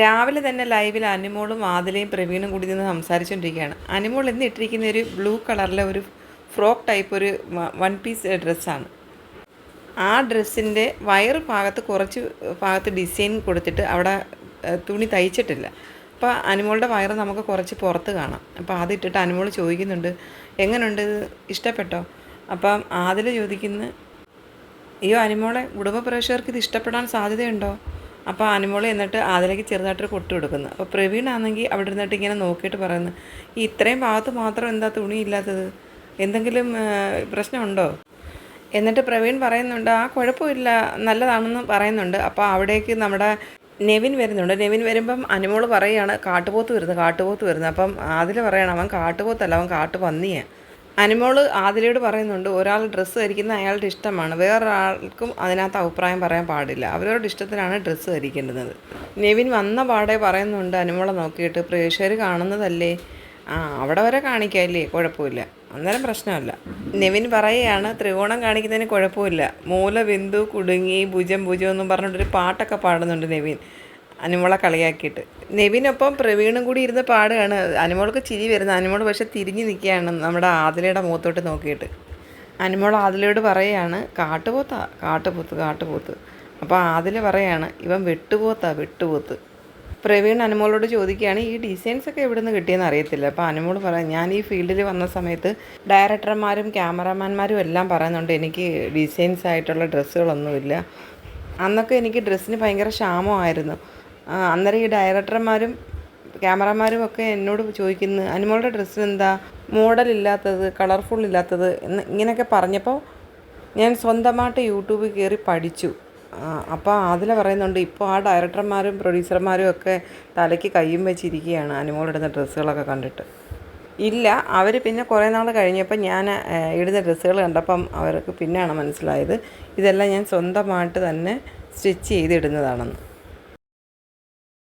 രാവിലെ തന്നെ ലൈവിൽ അനിമോളും ആദിലയും പ്രവീണും കൂടി നിന്ന് സംസാരിച്ചുകൊണ്ടിരിക്കുകയാണ് അനിമോൾ ഇന്ന് ഇട്ടിരിക്കുന്ന ഒരു ബ്ലൂ കളറിലെ ഒരു ഫ്രോക്ക് ടൈപ്പ് ഒരു വൺ പീസ് ഡ്രസ്സാണ് ആ ഡ്രസ്സിന്റെ വയറ് ഭാഗത്ത് കുറച്ച് ഭാഗത്ത് ഡിസൈൻ കൊടുത്തിട്ട് അവിടെ തുണി തയ്ച്ചിട്ടില്ല. അപ്പോൾ അനിമോളുടെ വയറ് നമുക്ക് കുറച്ച് പുറത്ത് കാണാം. അപ്പോൾ അതിട്ടിട്ട് അനിമോൾ ചോദിക്കുന്നുണ്ട് എങ്ങനെയുണ്ട് ഇഷ്ടപ്പെട്ടോ? അപ്പം ആദിൽ ചോദിക്കുന്നു അയ്യോ അനിമോളെ കുടുംബ പ്രേക്ഷകർക്ക് ഇത് ഇഷ്ടപ്പെടാൻ സാധ്യതയുണ്ടോ? അപ്പോൾ ആനിമോളി എന്നിട്ട് അതിലേക്ക് ചെറുതായിട്ടൊരു കൊട്ട് കൊടുക്കുന്നു. അപ്പോൾ പ്രവീൺ ആണെങ്കിൽ അവിടെ ഇരുന്നിട്ട് ഇങ്ങനെ നോക്കിയിട്ട് പറയുന്നു ഈ ഇത്രയും ഭാഗത്ത് മാത്രം എന്താ തുണി ഇല്ലാത്തത് എന്തെങ്കിലും പ്രശ്നമുണ്ടോ? എന്നിട്ട് പ്രവീൺ പറയുന്നുണ്ട് ആ കുഴപ്പമില്ല നല്ലതാണെന്ന് പറയുന്നുണ്ട്. അപ്പോൾ അവിടേക്ക് നമ്മുടെ നെവിൻ വരുന്നുണ്ട്. നെവിൻ വരുമ്പം അനുമോൾ പറയുകയാണ് കാട്ടുപോത്ത് വരുന്നത് കാട്ടുപോത്ത് വരുന്നത് അപ്പം അതിൽ പറയണം അവൻ കാട്ടുപോത്തല്ല അവൻ കാട്ടുപന്നിയാണ് അനുമോൾ ആതിരയോട് പറയുന്നുണ്ട് ഒരാൾ ഡ്രസ്സ് ധരിക്കുന്ന അയാളുടെ ഇഷ്ടമാണ്. വേറൊരാൾക്കും അതിനകത്ത് അഭിപ്രായം പറയാൻ പാടില്ല. അവരവരുടെ ഇഷ്ടത്തിനാണ് ഡ്രസ്സ് ധരിക്കേണ്ടുന്നത്. നെവിൻ വന്ന പാടെ പറയുന്നുണ്ട് അനുമോളെ നോക്കിയിട്ട് പ്രേക്ഷകർ കാണുന്നതല്ലേ? ആ അവിടെ വരെ കാണിക്കാല്ലേ കുഴപ്പമില്ല. അന്നേരം പ്രശ്നമല്ല. നെവിൻ പറയുകയാണ് ത്രികോണം കാണിക്കുന്നതിന് കുഴപ്പമില്ല. മൂല ബിന്ദു കുടുങ്ങി ഭുജം ഭുജം എന്നും പറഞ്ഞിട്ടൊരു പാട്ടൊക്കെ പാടുന്നുണ്ട് നെവിൻ. അനുമോളെ കളിയാക്കിയിട്ട്. നെവിനൊപ്പം പ്രവീണും കൂടി ഇരുന്ന് പാടുകയാണ് അനിമോൾക്ക് ചിരി വരുന്നത് അനിമോൾ പക്ഷെ തിരിഞ്ഞു നിൽക്കുകയാണ് നമ്മുടെ ആതിലയുടെ മുഖത്തോട്ട് നോക്കിയിട്ട്. അനുമോൾ ആതിലയോട് പറയുകയാണ് കാട്ടുപോത്താ കാട്ടുപോത്ത് കാട്ടുപോത്ത്. അപ്പോൾ ആതില പറയാണ് ഇവൻ വെട്ടുപോത്താ വെട്ടുപോത്ത്. പ്രവീൺ അനുമോളോട് ചോദിക്കുകയാണ് ഈ ഡിസൈൻസ് ഒക്കെ എവിടെ നിന്ന് കിട്ടിയെന്ന് അറിയത്തില്ല. അപ്പോൾ അനുമോൾ പറയാം ഞാൻ ഈ ഫീൽഡിൽ വന്ന സമയത്ത് ഡയറക്ടർമാരും ക്യാമറാമാന്മാരും എല്ലാം പറയുന്നുണ്ട് എനിക്ക് ഡിസൈൻസ് ആയിട്ടുള്ള ഡ്രസ്സുകളൊന്നുമില്ല. അന്നൊക്കെ എനിക്ക് ഡ്രസ്സിന് ഭയങ്കര ക്ഷാമമായിരുന്നു. അന്നേരം ഈ ഡയറക്ടർമാരും ക്യാമറമാരും ഒക്കെ എന്നോട് ചോദിക്കുന്നു അനുമോളുടെ ഡ്രസ്സിന് എന്താ മോഡൽ ഇല്ലാത്തത് കളർഫുൾ ഇല്ലാത്തത് എന്ന് ഇങ്ങനെയൊക്കെ പറഞ്ഞപ്പോൾ ഞാൻ സ്വന്തമായിട്ട് യൂട്യൂബിൽ കയറി പഠിച്ചു. അപ്പോൾ അതിൽ പറയുന്നുണ്ട് ഇപ്പോൾ ആ ഡയറക്ടർമാരും പ്രൊഡ്യൂസർമാരും ഒക്കെ തലയ്ക്ക് കയ്യും വെച്ചിരിക്കുകയാണ് അനുമോളിടുന്ന ഡ്രസ്സുകളൊക്കെ കണ്ടിട്ട്. ഇല്ല അവർ പിന്നെ കുറേ നാൾ കഴിഞ്ഞപ്പോൾ ഞാൻ ഇടുന്ന ഡ്രസ്സുകൾ കണ്ടപ്പം അവർക്ക് പിന്നെയാണ് മനസ്സിലായത്. ഇതെല്ലാം ഞാൻ സ്വന്തമായിട്ട് തന്നെ സ്റ്റിച്ച് ചെയ്തിടുന്നതാണെന്ന്.